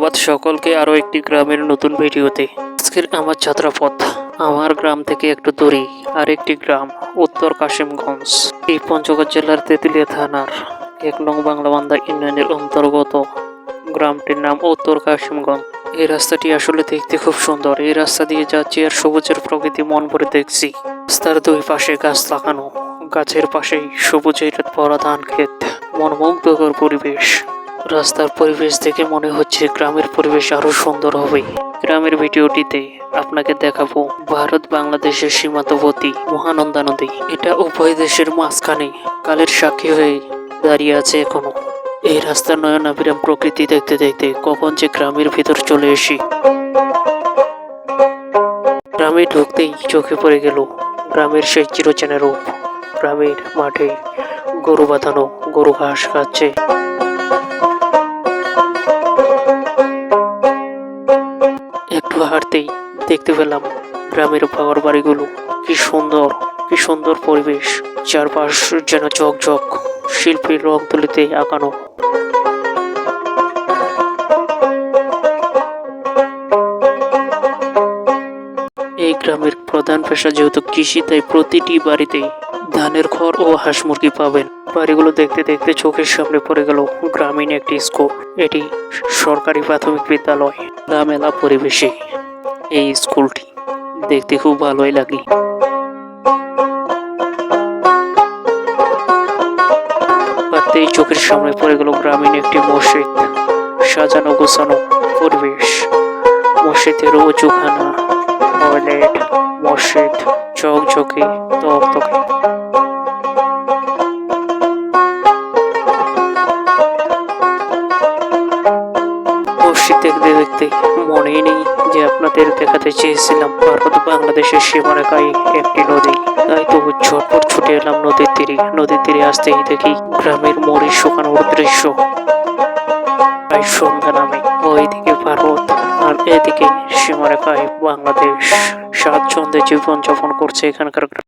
ধন্যবাদ সকলকে আরও একটি গ্রামের নতুন ভিডিওতে। আজকের আমার যাত্রাপথ, আমার গ্রাম থেকে একটু দূরে, আরেকটি গ্রাম, উত্তর কাশিমগঞ্জ। এই পঞ্চগড় জেলার তেঁতুলিয়া থানার এক নং বাংলাবান্ধা ইউনিয়নের অন্তর্গত গ্রামটির নাম উত্তর কাশিমগঞ্জ। এই রাস্তাটি আসলে দেখতে খুব সুন্দর। এই রাস্তা দিয়ে যাচ্ছি আর সবুজের প্রকৃতি মন ভরে দেখছি। রাস্তার দুই পাশে গাছ লাগানো, গাছের পাশেই সবুজের ভরা ধান ক্ষেত, মনোমুগ্ধকর পরিবেশ। রাস্তার পরিবেশ দেখে মনে হচ্ছে গ্রামের পরিবেশ আরও সুন্দর হবে। গ্রামের ভিডিওটিতে আপনাকে দেখাবো ভারত বাংলাদেশের সীমান্তবর্তী মহানন্দা নদী। এটা উভয় দেশের মাঝখানে কালের সাক্ষী হয়ে দাঁড়িয়ে আছে এখনও। এই রাস্তার নয়নাভিরাম প্রকৃতি দেখতে দেখতে কখন যে গ্রামের ভিতর চলে এসি গ্রামে ঢুকতেই চোখে পড়ে গেল গ্রামের সেই চিরচেনা রূপ। গ্রামের মাঠে গরু বাঁধানো গরু ঘাস খাচ্ছে। হাঁটতেই দেখতে পেলাম গ্রামের বাগার বাড়িগুলো। কি সুন্দর কি সুন্দর পরিবেশ। চারপাশ যেন ঝকঝক শিল্পীর রং তুলিতে আঁকানো। এই গ্রামের প্রধান পেশা যেহেতু কৃষি, তাই প্রতিটি বাড়িতেই ধানের খড় ও হাঁস মুরগি পাবেন। বাড়িগুলো দেখতে দেখতে চোখের সামনে পড়ে গেল গ্রামীণ একটি স্কুল। এটি সরকারি প্রাথমিক বিদ্যালয়। মেলা পরিবেশে এই স্কুলটি দেখতে খুব ভালোই লাগে। পাতেই চোখের সামনে পড়ে গেল গ্রামীণ একটি মসজিদ। সাজানো গোছানো পরিবেশ। মসজিদের উঁচুখানা, টয়লেট, মসজিদ, চকচকে তকতকে দেখতে দেখতে মনেই নেই যে আপনাদের দেখাতে চেয়েছিলাম ভারত বাংলাদেশের সীমারেখায় একটি নদী। তাই তো ঝটপট ছুটে এলাম নদীর তীরে। নদীর তীরে আসতেই দেখি গ্রামের মরিচ শুকানোর দৃশ্য। প্রায় সন্ধ্যা নামে। ওইদিকে ভারত আর এদিকে সীমারেখায় বাংলাদেশ। স্বাচ্ছন্দ্যে জীবন যাপন করছে এখানকার।